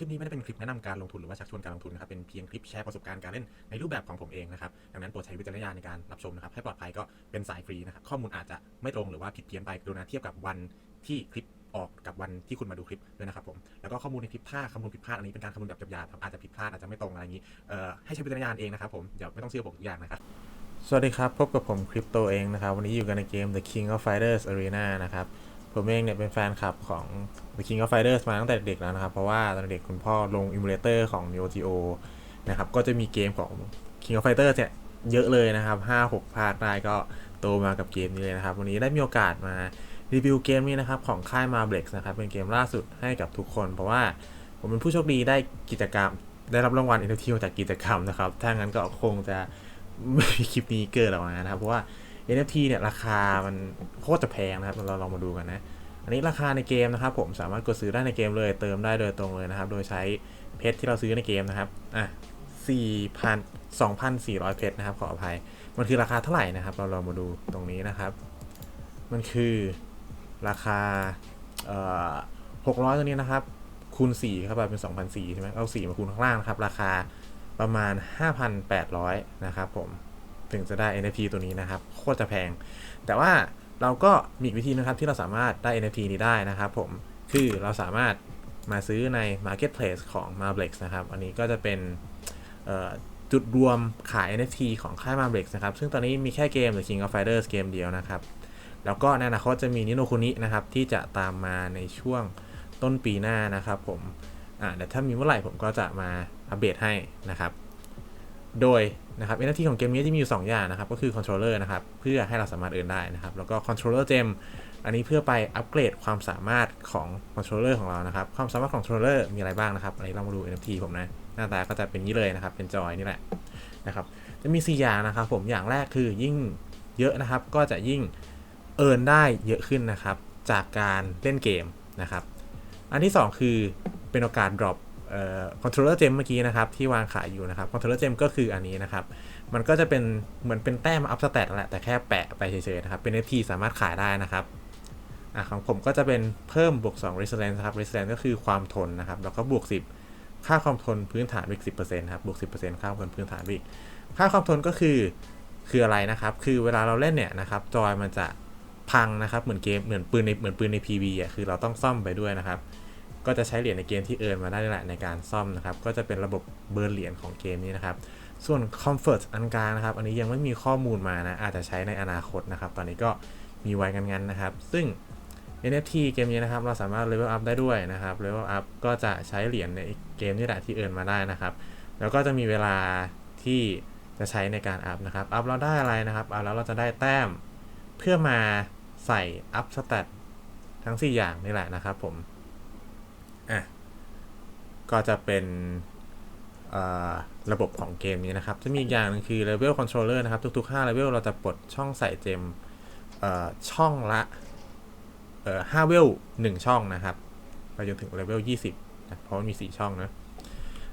คลิปนี้ไม่ได้เป็นคลิปแนะนำการลงทุนหรือว่าชักชวนการลงทุนนะครับเป็นเพียงคลิปแชร์ประสบการณ์การเล่นในรูปแบบของผมเองนะครับดังนั้นโปรดใช้วิจารณญาณในการรับชมนะครับให้ปลอดภัยก็เป็นสายฟรีนะครับข้อมูลอาจจะไม่ตรงหรือว่าผิดเพี้ยนไปกรุณาเทียบกับวันที่คลิปออกกับวันที่คุณมาดูคลิปด้วยนะครับผม แล้วก็ข้อมูลในคลิปถ้าคำนวณผิดพลาดอันนี้เป็นการคำนวณแบบหยาบๆครับอาจจะผิดพลาดอาจจะไม่ตรงอะไรอย่างนี้เอ่อให้ใช้วิจารณญาณเองนะครับผมเดี๋ยวไม่ต้องเชื่อผมทุกอย่างนะครับ สวัสดีครับ พบกับผมคริปโตเองนะครับ วันนี้อยู่กันในเกม The King of Fighters Arena นะครับ ผมเองเนี่ยเป็นแฟนคลับของ The King of Fighters มาตั้งแต่เด็กแล้วนะครับ เพราะว่าตอนเด็กคุณพ่อลงอิมูเลเตอร์ของ Neo Geo นะครับ ก็จะมีเกมของ King of Fighters เนี่ยเยอะเลยนะครับ 5-6 ภาคได้ก็โตมากับเกมนี้เลยนะครับ วันนี้ได้มีโอกาสมารีวิวเกมนี้นะครับ ของค่าย Marblex นะครับ เป็นเกมล่าสุดให้กับทุกคน เพราะว่าผมเป็นผู้โชคดีได้กิจกรรม ได้รับรางวัล NFT มาจากกิจกรรมนะครับ ถ้างั้นก็คงจะไม่มีคลิปนี้เกิดออกมานะครับ เพราะว่า NFT เนี่ยราคามันโคตรจะแพงนะครับ เราลองมาดูกันนะ อันนี้ราคาในเกมนะครับ ผมสามารถกดซื้อได้ในเกมเลย เติมได้โดยตรงเลยนะครับ โดยใช้เพชรที่เราซื้อในเกมนะครับ อะ4,000 2,400 เพชรนะครับ ขออภัย มันคือราคาเท่าไหร่นะครับ เราลองมาดูตรงนี้นะครับ มันคือราคาเอ่อ600 ตัวนี้นะครับ คูณ4เข้าไปเป็น 2,400ใช่ไหมเอา 4 มาคูณข้างล่างนะครับ ราคาประมาณ 5,800 นะครับผม ถึงจะได้ NFT ตัวนี้นะครับ โคตรจะแพง แต่ว่าเราก็มีอีกวิธีนะครับที่เราสามารถได้ NFT นี้ได้นะครับผม คือเราสามารถมาซื้อใน Marketplace ของ Marblex นะครับ อันนี้ก็จะเป็นจุดรวมขาย NFT ของค่าย Marblex นะครับ ซึ่งตอนนี้มีแค่เกม The King of Fighters เกมเดียวนะครับ แล้วก็ในอนาคตจะมีนิโนคุนินะครับ ที่จะตามมาในช่วงต้นปีหน้านะครับผม อ่าเดี๋ยวถ้ามีเมื่อไหร่ผมก็จะมาอัปเดตให้นะครับ โดยนะครับ NFT ของเกมนี้จะมีอยู่ 2 อย่างนะครับ ก็คือ controller นะครับเพื่อให้เราสามารถเอินได้นะครับ แล้วก็ controller gem อันนี้เพื่อไปอัปเกรดความสามารถของ controller ของเรานะครับ ความสามารถของ controller มีอะไรบ้างนะครับอันนี้เรามาดู NFT ผมนะ หน้าตาก็จะเป็นนี้เลยนะครับ เป็นจอยนี่แหละนะครับ จะมี 4 อย่างนะครับ ผมอย่างแรกคือยิ่งเยอะนะครับ ก็จะยิ่งเอินได้เยอะขึ้นนะครับ จากการเล่นเกมนะครับ อันที่ 2 คือเป็นโอกาส drop เอ่อ controller gem เมื่อกี้นะครับที่วางขายอยู่นะครับ controller gem ก็คืออันนี้นะครับ มันก็จะเป็นเหมือนเป็นแต้ม up stat นั่นแหละแต่แค่แปะไปเฉยๆนะครับ เป็น NFT สามารถขายได้นะครับอะของผมก็จะเป็นเพิ่มบวก2 resistance ครับ resistance ก็คือความทนนะครับ แล้วก็บวก 10 ค่าความทนพื้นฐานอีก10%ครับบวก 10%ค่าความทนพื้นฐานอีกค่าความทนก็คือคืออะไรนะครับ คือเวลาเราเล่นเนี่ยนะครับจอยมันจะพังนะครับเหมือนเกมเหมือนปืนในเหมือนปืนใน PV อะคือเราต้องซ่อมไปด้วยนะครับ ก็จะใช้เหรียญในเกมที่เอิร์นมาได้แหละในการซ่อมนะครับ ก็จะเป็นระบบเบิร์เหรียญของเกมนี้นะครับ ส่วน Comfort อันกลางนะครับ อันนี้ยังไม่มีข้อมูลมานะ อาจจะใช้ในอนาคตนะครับ ตอนนี้ก็มีไว้กันงั้นนะครับ ซึ่ง NFT เกมนี้นะครับ เราสามารถ level up ได้ด้วยนะครับ level up ก็จะใช้เหรียญในเกมนี่แหละที่เอิร์นมาได้นะครับ แล้วก็จะมีเวลาที่จะใช้ในการอัพนะครับ อัพเราได้อะไรนะครับ อัพแล้วเราจะได้แต้ม เพื่อมาใส่อัพสเตตทั้ง 4 อย่างนี่แหละนะครับผม อะก็จะเป็นระบบของเกมนี้นะครับ จะมีอีกอย่างหนึงคือ Level Controller นะครับ ทุกๆ5 Level เราจะปลดช่องใส่เจมช่องละเอ่อ5เวล1ช่องนะครับ ไปจนถึง Level 20นะเพราะมันมี4ช่องนะ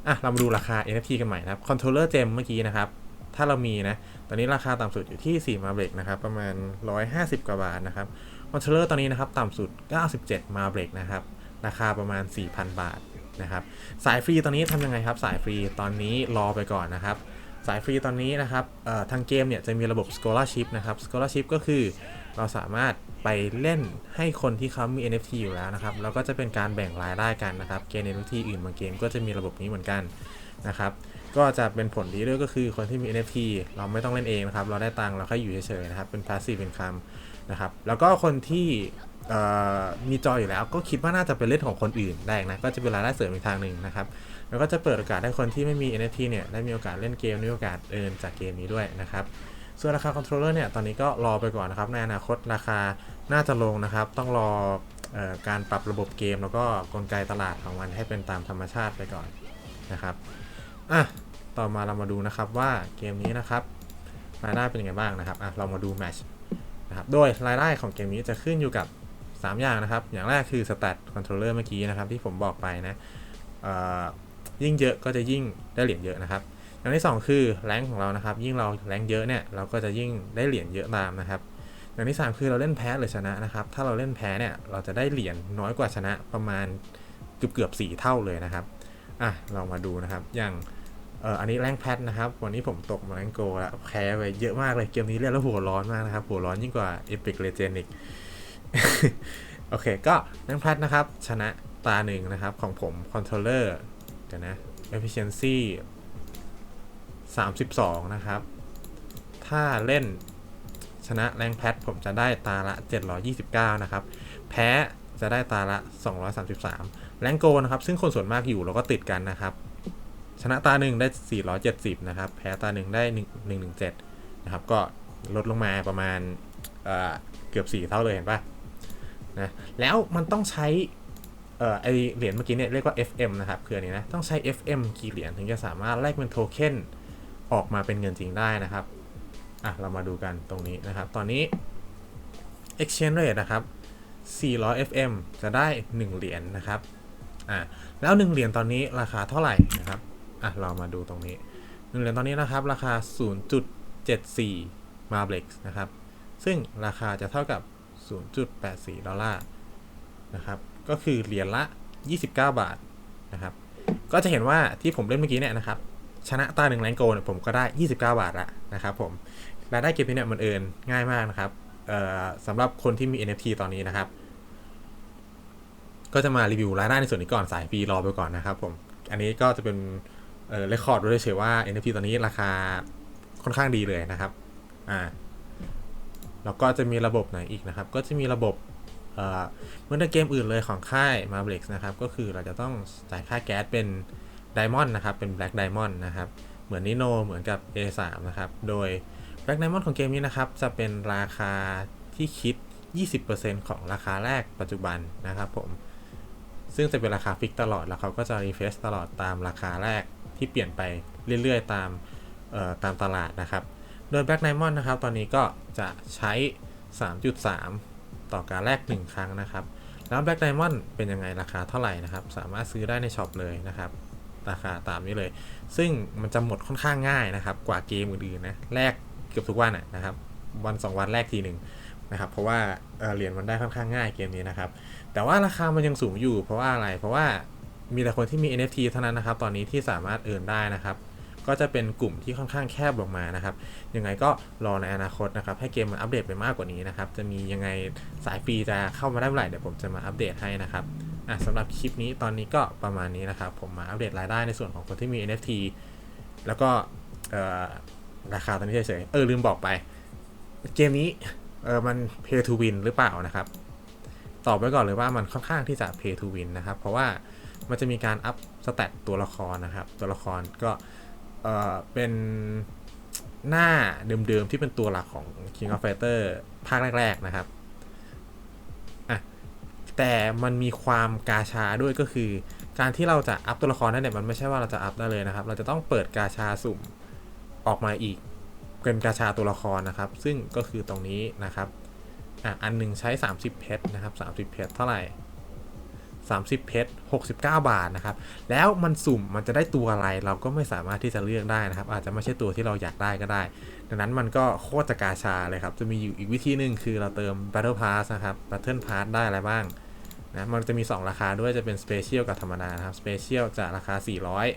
อะ เรามาดูราคา NFT กันใหม่นะครับ Controller Gem เมื่อกี้นะครับ ถ้าเรามีนะ ตอนนี้ราคาต่ำสุดอยู่ที่ 4 มาเบรกนะครับ ประมาณ 150 กว่าบาทนะครับคอนโทรลเลอร์ตอนนี้นะครับ ต่ำสุด 97 มาเบรกนะครับ ราคาประมาณ 4,000 บาทนะครับสายฟรีตอนนี้ทำยังไงครับสายฟรีตอนนี้รอไปก่อนนะครับสายฟรีตอนนี้นะครับทางเกมเนี่ยจะมีระบบ scholarship นะครับ scholarship ก็คือเราสามารถไปเล่นให้คนที่เขามี NFT อยู่แล้วนะครับ แล้วก็จะเป็นการแบ่งรายได้กันนะครับ เกม NFT อื่นบางเกมก็จะมีระบบนี้เหมือนกันนะครับ ก็จะเป็นผลดีด้วยก็คือคนที่มี NFT เราไม่ต้องเล่นเองนะครับ เราได้ตังค์เราแค่อยู่เฉยๆนะครับ เป็น passive income นะครับ แล้วก็คนที่ มีจออยู่แล้วก็คิดว่าน่าจะเป็นเล่นของคนอื่นได้นะก็จะเป็นรายได้เสริมอีกทางหนึ่งนะครับแล้วก็จะเปิดโอกาสให้คนที่ไม่มี NFT เนี่ยได้มีโอกาสเล่นเกมได้มีโอกาสเอินจากเกมนี้ด้วยนะครับส่วนราคาคอนโทรลเลอร์เนี่ยตอนนี้ก็รอไปก่อนนะครับในอนาคตราคาน่าจะลงนะครับ ต้องรอออการปรับระบบเกม แล้วก็กลไกตลาดของมันให้เป็นตามธรรมชาติไปก่อนนะครับอะต่อมาเรามาดูนะครับว่าเกมนี้นะครับรายได้เป็นยังไงบ้างนะครับอะเรามาดูแมชนะครับโดยรายได้ของเกมนี้จะขึ้นอยู่กับ 3 อย่างนะครับ อย่างแรกคือ Stat Controller เมื่อกี้นะครับ ที่ผมบอกไปนะยิ่งเยอะก็จะยิ่งได้เหรียญเยอะนะครับ อย่างที่ 2 คือแรงของเรานะครับ ยิ่งเราแรงเยอะเนี่ยเราก็จะยิ่งได้เหรียญเยอะตามนะครับ อย่างที่ 3 คือเราเล่นแพ้หรือชนะนะครับ ถ้าเราเล่นแพ้เนี่ยเราจะได้เหรียญน้อยกว่าชนะประมาณเกือบเกือบๆ4เท่าเลยนะครับอะลองมาดูนะครับ อย่างเอ่ออันนี้แรงแพทนะครับ วันนี้ผมตกมาแรงโกแล้วแพ้ไปเยอะมากเลย เกมนี้เล่นแล้วหัวร้อนมากนะครับ หัวร้อนยิ่งกว่า Epic Legend อีก โอเค ก็แรงแพทนะครับ ชนะตาหนึ่งนะครับ ของผมคอนโทรลเลอร์เดี๋ยวนะ efficiency 32 นะครับ ถ้าเล่นชนะแรงแพท ผมจะได้ตาละ 729 นะครับ แพ้จะได้ตาละ 233 แรงโกนะครับ ซึ่งคนส่วนมากอยู่แล้วก็ติดกันนะครับ ชนะตาหนึ่งได้ 470 นะครับ แพ้ตาหนึ่งได้ 117 นะครับ ก็ลดลงมาประมาณเเกือบ 4 เท่าเลยเห็นปะ นะแล้วมันต้องใช้เอ่อไอเหรียญเมื่อกี้เนี่ยเรียกว่า FM นะครับคืออันนี้นะต้องใช้ FM กี่เหรียญถึงจะสามารถแลกเป็นโทเค็นออกมาเป็นเงินจริงได้นะครับอะเรามาดูกันตรงนี้นะครับ ตอนนี้ exchange rate นะครับ 400 FM จะได้ 1 เหรียญนะครับอะแล้ว 1 เหรียญตอนนี้ราคาเท่าไหร่นะครับอะเรามาดูตรงนี้ 1 เหรียญตอนนี้นะครับ ราคา 0.74 มาเบล็กนะครับ ซึ่งราคาจะเท่ากับ 0.84 ดอลลาร์นะครับ ก็คือเหรียญละ 29 บาทนะครับ ก็จะเห็นว่าที่ผมเล่นเมื่อกี้เนี่ยนะครับ ชนะตาหนึ่งแรงโกเนี่ยผมก็ได้ 29 บาทละนะครับผมรายได้เก็บนี้เนี่ยมันเอินง่ายมากนะครับเอ่อสำหรับคนที่มี NFT ตอนนี้นะครับ ก็จะมารีวิวรายได้ในส่วนนี้ก่อนสายฟรีรอไปก่อนนะครับผม อันนี้ก็จะเป็นเอ่อเรคคอร์ดด้วยเฉยว่า NFT ตอนนี้ราคาค่อนข้างดีเลยนะครับ อ่า แล้วก็จะมีระบบไหนอีกนะครับ ก็จะมีระบบเหมือนเกมอื่นเลยของค่าย m a r b l e x นะครับ ก็คือเราจะต้องจ่ายค่าแก๊สเป็น Diamond นะครับ เป็น Black Diamond นะครับ เหมือนนิโนเหมือนกับ A3 นะครับ โดย Black Diamond ของเกมนี้นะครับ จะเป็นราคาที่คิด 20%ของราคาแรกปัจจุบันนะครับผม ซึ่งจะเป็นราคาฟิกตลอด แล้วเขาก็จะรีเฟซตลอดตามราคาแรกที่เปลี่ยนไปเรื่อยๆ ตามตามตลาดนะครับ โดย Black Diamond นะครับ ตอนนี้ก็จะใช้ 3.3 ต่อการแลก1 ครั้งนะครับ แล้ว Black Diamond เป็นยังไงราคาเท่าไหร่นะครับ สามารถซื้อได้ในช็อปเลยนะครับ ราคาตามนี้เลย ซึ่งมันจะหมดค่อนข้างง่ายนะครับ กว่าเกมอื่นๆนะ แลกเกือบทุกวันนะครับ วัน 2 วันแลกทีหนึ่งนะครับ เพราะว่าเอ่อเหรียญมันได้ค่อนข้างง่ายเกมนี้นะครับ แต่ว่าราคามันยังสูงอยู่ เพราะว่าอะไร เพราะว่ามีแต่คนที่มี NFT เท่านั้นนะครับ ตอนนี้ที่สามารถเอินได้นะครับ ก็จะเป็นกลุ่มที่ค่อนข้างแคบลงมานะครับ ยังไงก็รอในอนาคตนะครับ ให้เกมมันอัปเดตไปมากกว่านี้นะครับ จะมียังไงสายฟรีจะเข้ามาได้เมื่อไหร่เดี๋ยวผมจะมาอัปเดตให้นะครับอะสำหรับคลิปนี้ตอนนี้ก็ประมาณนี้นะครับ ผมมาอัปเดตรายได้ในส่วนของคนที่มี NFT แล้วก็ราคาตอนนี้เฉยๆเออลืมบอกไปเกมนี้เออมัน pay to win หรือเปล่านะครับ ตอบไว้ก่อนเลยว่ามันค่อนข้างที่จะ pay to win นะครับ เพราะว่ามันจะมีการอัพสเตตตัวละครนะครับ ตัวละครก็ เออเป็นหน้าเดิมๆที่เป็นตัวหลักของ King of Fighter ภาคแรก ๆ นะครับแต่มันมีความกาชาด้วยก็คือ การที่เราจะอัพตัวละครได้เนี่ยมันไม่ใช่ว่าเราจะอัพได้เลยนะครับ เราจะต้องเปิดกาชาสุ่มออกมาอีกเป็นกาชาตัวละครนะครับ ซึ่งก็คือตรงนี้นะครับอะอันหนึงใช้ 30 เพชรนะครับ 30 เพชรเท่าไหร่ 30 เพชร 69 บาทนะครับ แล้วมันสุ่มมันจะได้ตัวอะไรเราก็ไม่สามารถที่จะเลือกได้นะครับ อาจจะไม่ใช่ตัวที่เราอยากได้ก็ได้ ดังนั้นมันก็โคตรจะกาชาเลยครับ จะมีอยู่อีกวิธีหนึ่งคือเราเติม Battle Pass นะครับ Battle Pass ได้อะไรบ้างนะมันจะมี 2 ราคาด้วยจะเป็น Special กับธรรมดานะครับ Special จะราคา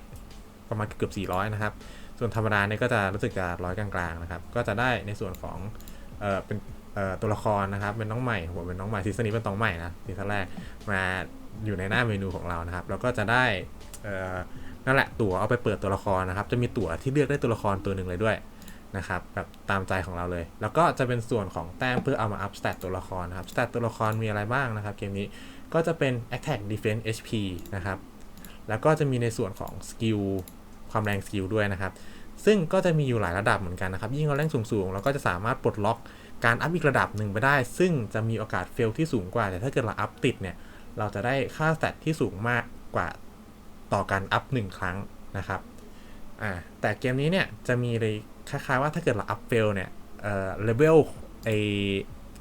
400 ประมาณเกือบ 400 นะครับ ส่วนธรรมดาเนี่ยก็จะรู้สึกจะร้อยกลางๆนะครับ ก็จะได้ในส่วนของเออเป็น ตัวละครนะครับเป็นน้องใหม่หัวเป็นน้องใหม่ซีซั่นนี้เป็นน้องใหม่นะซีซั่นแรกมาอยู่ในหน้าเมนูของเรานะครับแล้วก็จะได้นั่นแหละตั๋วเอาไปเปิดตัวละครนะครับ จะมีตั๋วที่เลือกได้ตัวละครตัวหนึ่งเลยด้วยนะครับแบบตามใจของเราเลย แล้วก็จะเป็นส่วนของแต้มเพื่อเอามาอัพสเตตตัวละครนะครับสเตตตัวละครมีอะไรบ้างนะครับเกมนี้ก็จะเป็น attack defense HP นะครับแล้วก็จะมีในส่วนของสกิลความแรงสกิลด้วยนะครับ ซึ่งก็จะมีอยู่หลายระดับเหมือนกันนะครับ ยิ่งเราแรงสูงๆเราก็จะสามารถปลดล็อก การอัพอีกระดับหนึ่งไปได้ ซึ่งจะมีโอกาสเฟลที่สูงกว่า แต่ถ้าเกิดเราอัพติดเนี่ย เราจะได้ค่าสเตที่สูงมากกว่าต่อการอัพหนึ่งครั้งนะครับอ่าแต่เกมนี้เนี่ยจะมีเลยคล้ายๆว่าถ้าเกิดเราอัพเฟลเนี่ยเอ่อเลเวลไอ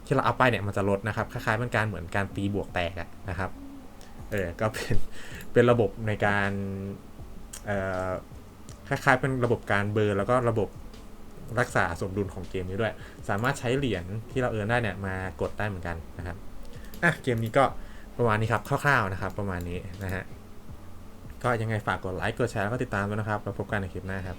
ที่เราอัพไปเนี่ยมันจะลดนะครับ คล้ายๆเป็นการเหมือนการตีบวกแตกนะครับเออก็เป็นเป็นระบบในการเอ่อคล้ายๆเป็นระบบการเบิร์แล้วก็ระบบ รักษาสมดุลของเกมนี้ด้วย สามารถใช้เหรียญที่เราเอิร์นได้เนี่ยมากดได้เหมือนกันนะครับอะเกมนี้ก็ประมาณนี้ครับคร่าวๆนะครับ ประมาณนี้นะฮะก็ยังไงฝากกดไลค์กดแชร์แล้วก็ติดตามด้วยนะครับแล้วพบกันในคลิปหน้าครับ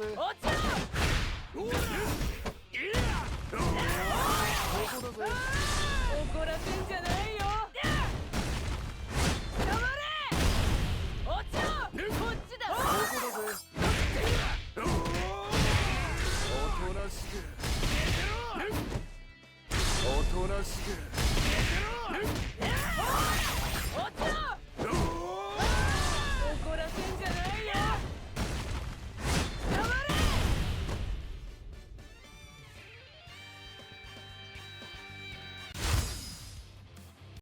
ぜ。落ちろここだぜ怒らせんじゃないよ黙れ落ちろこっちだここだぜおとなしく。おとなしく。